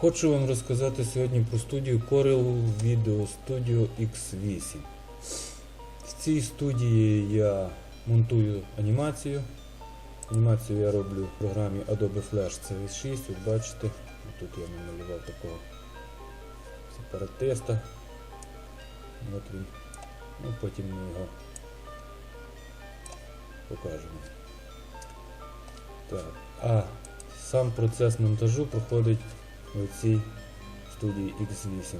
Хочу вам розказати сьогодні про студію Corel Video Studio X8. В цій студії я монтую анімацію. Анімацію я роблю в програмі Adobe Flash CV6. От бачите, тут я намалював такого сепаратиста. От він. Ну, потім ми його покажемо. Так. А сам процес монтажу проходить в цій студії X8.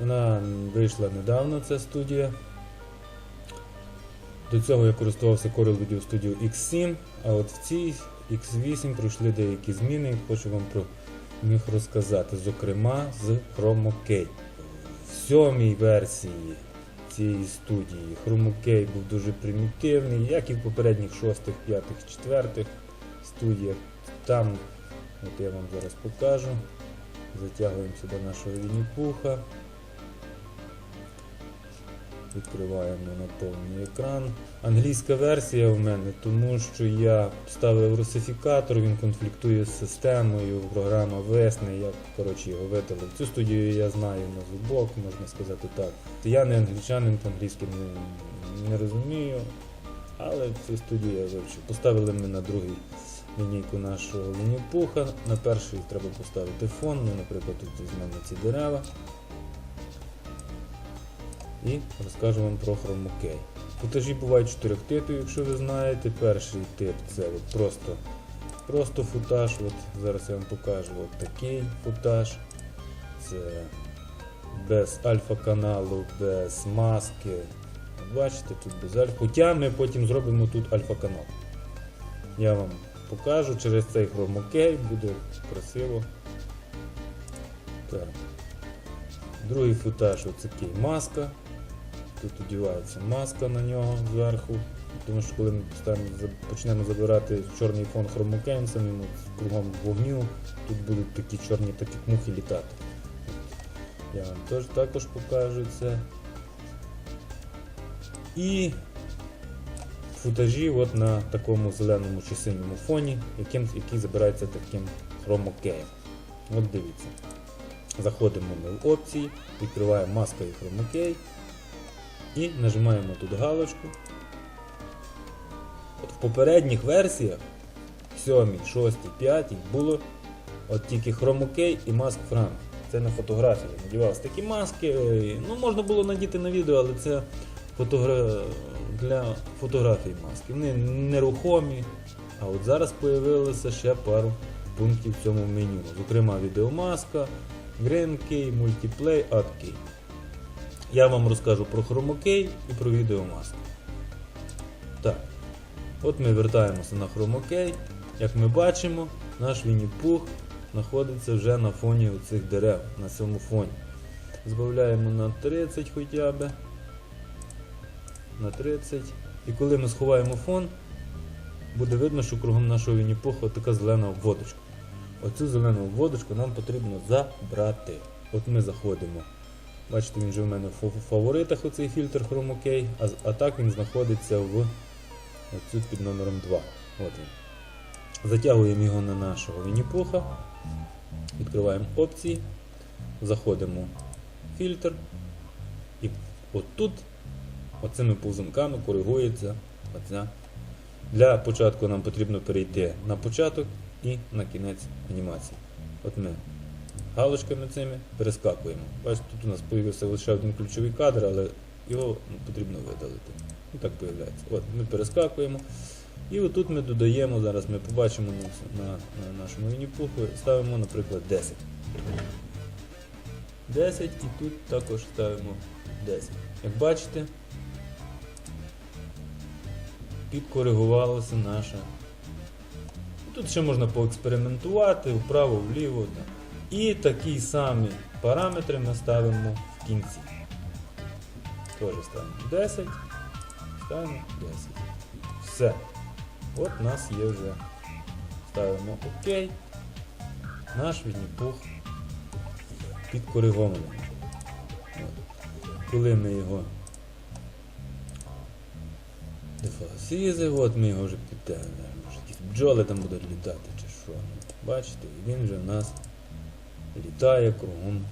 Вона вийшла недавно, ця студія. До цього я користувався Corel Video Studio X7, а от в цій X8 пройшли деякі зміни, хочу вам про них розказати, зокрема з Chrome OK. В сьомій версії цієї студії Chrome OK був дуже примітивний, як і в попередніх шостих, п'ятих, четвертих студіях. Там, от я вам зараз покажу. Затягуємо сюди нашого Вінні-Пуха. Відкриваємо на повний екран. Англійська версія в мене, тому що я ставив русифікатор, він конфліктує з системою, програма весне, я коротше, його видалив. Цю студію я знаю на зубок, можна сказати так. Я не англічанин, по-англійськи не, не розумію, але цю студію я вивчив. Поставили ми на другий лінійку нашого Вінні-Пуха. На перший треба поставити фон, ну, наприклад, тут візьмемо ці дерева. І розкажу вам про хромокей. Футажі бувають чотирьох типів, якщо ви знаєте. Перший тип це от просто просто футаж. От Зараз я вам покажу от такий футаж. Це без альфа-каналу, без маски. Бачите, тут без альфа. Хоча ми потім зробимо тут альфа-канал. Я вам покажу через цей хромокей, буде красиво. Так. Другий футаж оцякий маска. Тут одівається маска на нього зверху. Тому що коли ми почнемо забирати чорний фон хромокеєм самим кругом вогню, тут будуть такі чорні, так як мухи літати. Я вам теж також покажу це. І футажі от на такому зеленому чи синьому фоні, яким, який забирається таким хромокеєм. От дивіться. Заходимо ми в опції, відкриваємо маска і хромокей і нажимаємо тут галочку. От В попередніх версіях 7, 6, 5 було от тільки хромокей і маск Франк. Це на фотографії. Надівалися такі маски. е, Ну, можна було надіти на відео, але це фотогра... для фотографій маски. Вони нерухомі. А от зараз з'явилося ще пару пунктів в цьому меню. Зокрема, відеомаска, Green Key, Multiplay, Add Key. Я вам розкажу про хромокей і про відеомаску. Так, от ми вертаємося на хромокей. Як ми бачимо, наш Вінні-Пух знаходиться вже на фоні цих дерев, на цьому фоні. Збавляємо на 30 хоча б. На 30. І коли ми сховаємо фон, буде видно, що кругом нашого Вінні-Пуха така зелена обводочка. Оцю зелену обводочку нам потрібно забрати. От ми заходимо. Бачите, він вже в мене в фаворитах оцей фільтр Chrome а, а так він знаходиться в оцю під номером 2. От він. Затягуємо його на нашого Вінні-Пуха. Відкриваємо опції, заходимо в фільтр. І отут оцими повзунками коригується оця. Для початку нам потрібно перейти на початок і на кінець анімації. От ми галочками цими перескакуємо. Бачите, тут у нас з'явився лише один ключовий кадр, але його ну, потрібно видалити. І так з'являється. От ми перескакуємо. І отут ми додаємо, зараз ми побачимо на, на, на нашому вініпуху, ставимо, наприклад, 10. 10 і тут також ставимо 10. Як бачите, підкоригувалося наше. Тут ще можна поекспериментувати вправо, вліво. І такі самі параметри ми ставимо в кінці. Теж ставимо 10, ставимо 10. Все. От у нас є вже. Ставимо ОК. Наш відніпух підкоригований. Коли ми його дефасізи, от ми його вже підтягнемо. Може якісь бджоли там будуть літати чи що. Ну, Бачите, він вже в нас літає кругом.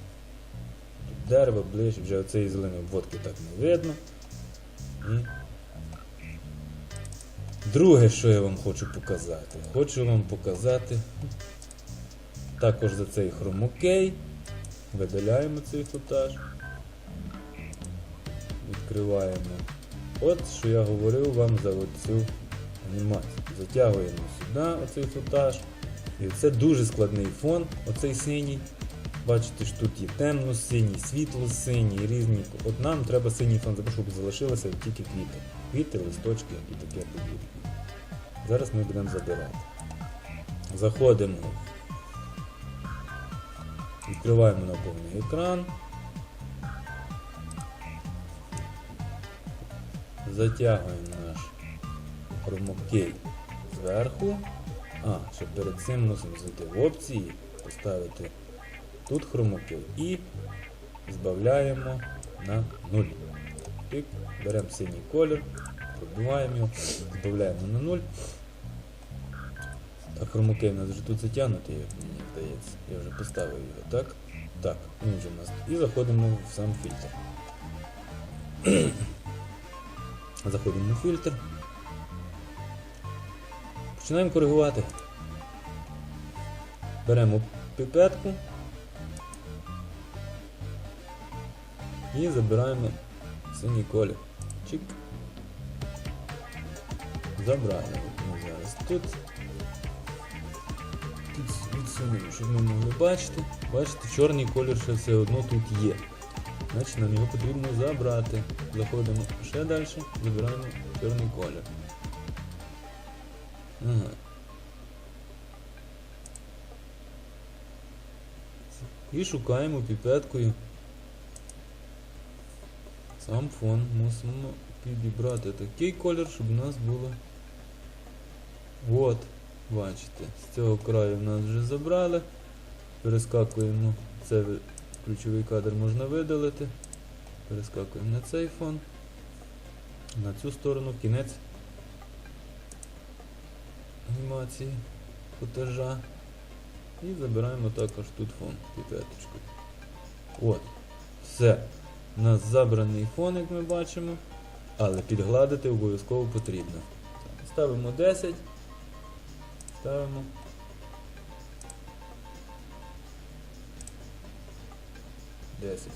Тут дерево ближче, вже оцеї зеленої обводки так не видно. Друге, що я вам хочу показати. Хочу вам показати також за цей хромокей. Видаляємо цей футаж. Відкриваємо. От що я говорив вам за оцю анімацію. Затягуємо сюди оцей футаж. І це дуже складний фон, оцей синій. Бачите, що тут є темно-синій, світло-синій, різні. От нам треба синій фон, щоб залишилося тільки квіти. Квіти, листочки і таке подібне. Зараз ми будемо забирати. Заходимо. Відкриваємо на повний екран. Затягуємо наш хромокей зверху. А, ще перед цим мусимо зайти в опції, поставити тут хромокей і збавляємо на 0. Тик, беремо синій колір, пробиваємо його, збавляємо на 0. Так, хромокей у нас вже тут затягнутий, мені здається. Я вже поставив його, так? Так, він вже у нас. І заходимо в сам фільтр. Заходимо в фільтр. Починаємо коригувати. Беремо піпетку і забираємо синій колір. Чик. Забрали зараз тут. Тут відсунемо, щоб ми могли бачити. Бачите, чорний колір ще все одно тут є. Значить нам його потрібно забрати. Заходимо ще далі, забираємо чорний колір. Ага. І шукаємо піпеткою. Сам фон мусимо підібрати такий колір, щоб у нас було. От, бачите, з цього краю в нас вже забрали. Перескакуємо, це ключовий кадр можна видалити. Перескакуємо на цей фон. На цю сторону, кінець анімації футажа. І забираємо також тут фон піпеточкою. От. Все. У нас забраний фон, як ми бачимо, але підгладити обов'язково потрібно. Ставимо 10. Ставимо. Десять.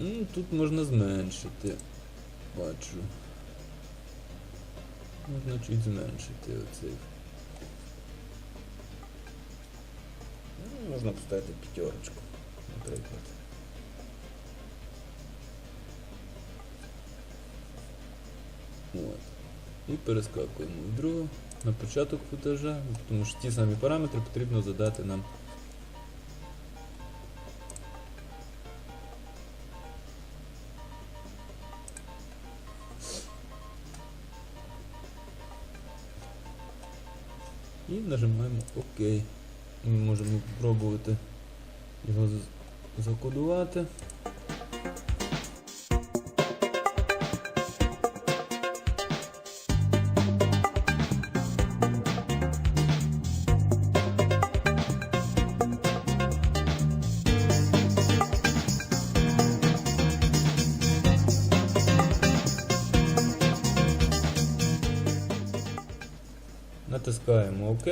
Ну, тут можна зменшити. Бачу. Можна чуть зменшити оцей. Ну, можна поставити п'ятерочку, наприклад. От. І перескакуємо в другу на початок футажа, тому що ті самі параметри потрібно задати нам. І нажимаємо ОК. Ми можемо спробувати його закодувати.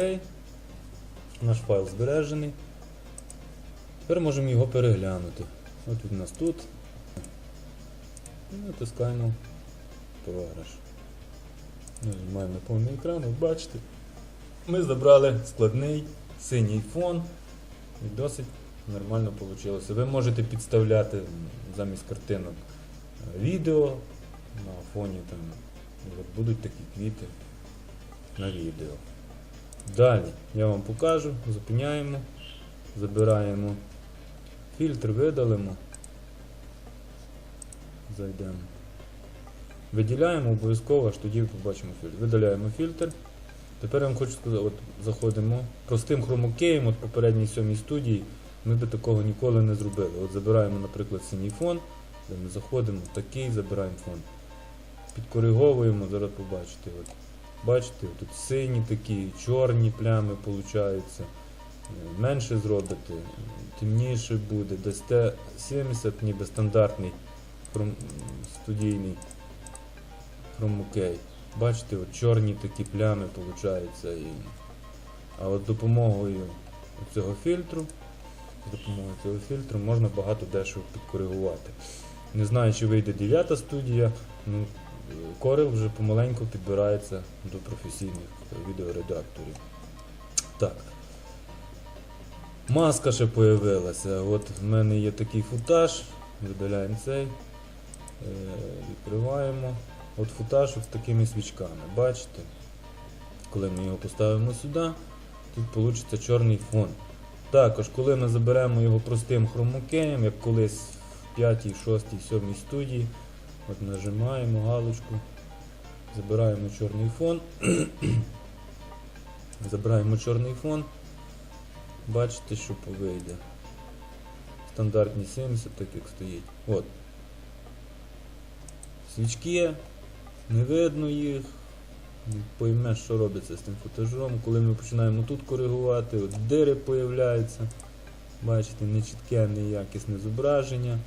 ОК. Наш файл збережений. Тепер можемо його переглянути. От він у нас тут. І натискаємо програш. Нажимаємо на повний екран, от бачите. Ми забрали складний синій фон і досить нормально вийшло. Ви можете підставляти замість картинок е, відео на фоні там. будуть такі квіти на відео. Далі я вам покажу, зупиняємо, забираємо фільтр, видалимо. Зайдемо. Виділяємо обов'язково, аж тоді побачимо фільтр. Видаляємо фільтр. Тепер я вам хочу сказати, от заходимо простим хромокеєм, от попередній сьомій студії, ми би такого ніколи не зробили. От забираємо, наприклад, синій фон, де ми заходимо, такий, забираємо фон. Підкориговуємо, зараз побачите. От. Бачите, тут сині такі, чорні плями получаються. Менше зробите, темніше буде, дасте 70, ніби стандартний хром- студійний хромокей. Бачите, от чорні такі плями получаються. І... А от допомогою цього фільтру, допомогою цього фільтру можна багато дешево підкоригувати. Не знаю, чи вийде дев'ята студія, ну, Corel вже помаленьку підбирається до професійних відеоредакторів. Так. Маска ще появилася. От в мене є такий футаж. Видаляємо цей. Е, відкриваємо. От футаж з такими свічками. Бачите? Коли ми його поставимо сюди, тут вийде чорний фон. Також, коли ми заберемо його простим хромокеєм, як колись в 5, 6, 7 студії, от нажимаємо галочку, забираємо чорний фон. забираємо чорний фон. Бачите, що вийде. Стандартні 70, так як стоїть. От. Свічки, не видно їх. Поймеш, що робиться з тим футажом. Коли ми починаємо тут коригувати, от дири появляються. Бачите, нечітке, неякісне зображення.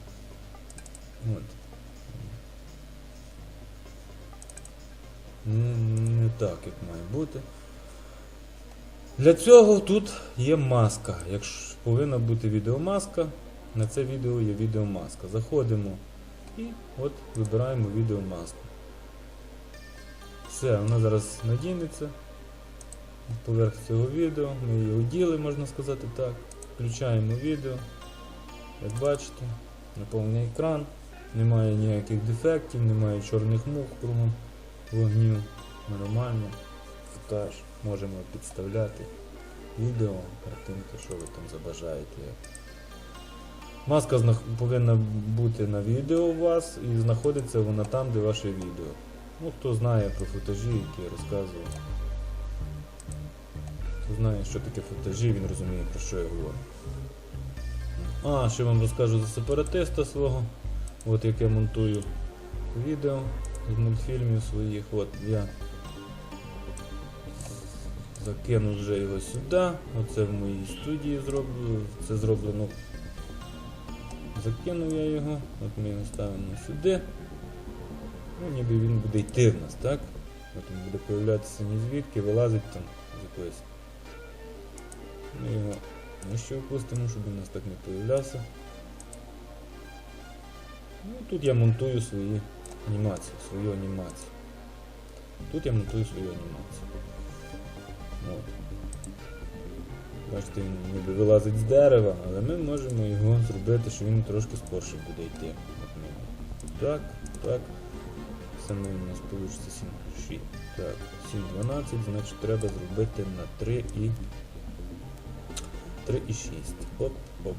От. Не, так, як має бути. Для цього тут є маска. Якщо повинна бути відеомаска, на це відео є відеомаска. Заходимо і от вибираємо відеомаску. Все, вона зараз надінеться поверх цього відео. Ми її оділи, можна сказати так. Включаємо відео. Як бачите, наповнений екран, немає ніяких дефектів, немає чорних мух кругом вогню. Нормально. Футаж. Можемо підставляти відео, картинки, що ви там забажаєте. Маска повинна бути на відео у вас і знаходиться вона там, де ваше відео. Ну, хто знає про футажі, які я розказував. Хто знає, що таке футажі, він розуміє, про що я говорю. А, ще вам розкажу за сепаратиста свого. От як я монтую відео з мультфільмів своїх. От я закинув вже його сюди. Оце в моїй студії зроблю. Це зроблено. Закинув я його, от ми його ставимо сюди. Ну, ніби він буде йти в нас, так? От він буде появлятися ні звідки, вилазить там з якоїсь. Ми його нижче опустимо, щоб він у нас так не появлявся. Ну, тут я монтую свої анімації, свою анімацію. Тут я монтую свою анімацію. От. Бачите, він ніби вилазить з дерева, але ми можемо його зробити, що він трошки скорше буде йти. Так, так. Саме у нас вийде 7, 6. Так, 7, 12, значить треба зробити на 3 і 3 і 6. Оп, оп.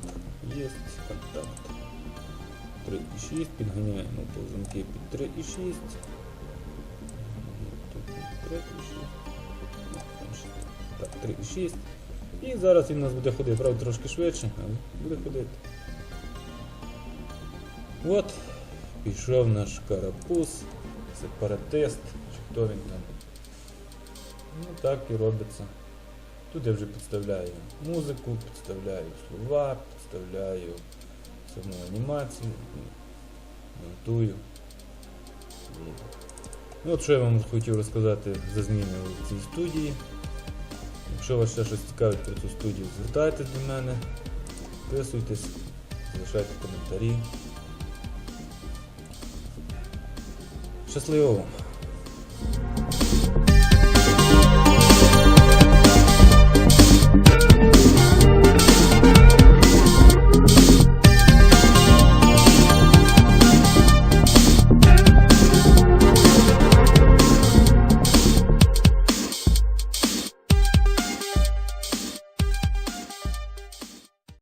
Є контакт. 3 і 6, підганяємо повзунки під 3 і 6. Тут 3 і 6. Ну, там ще Так, 3 і 6. І зараз він у нас буде ходити, правда трошки швидше, але буде ходити. От, пішов наш карапуз, сепаратист, чи хто він там. Ну так і робиться. Тут я вже підставляю музику, підставляю слова, підставляю все одно анімацію, монтую. Ну, От що я вам хотів розказати за зміни в цій студії. Якщо вас ще щось цікавить про цю студію, звертайтесь до мене, підписуйтесь, залишайте коментарі. Щасливо вам!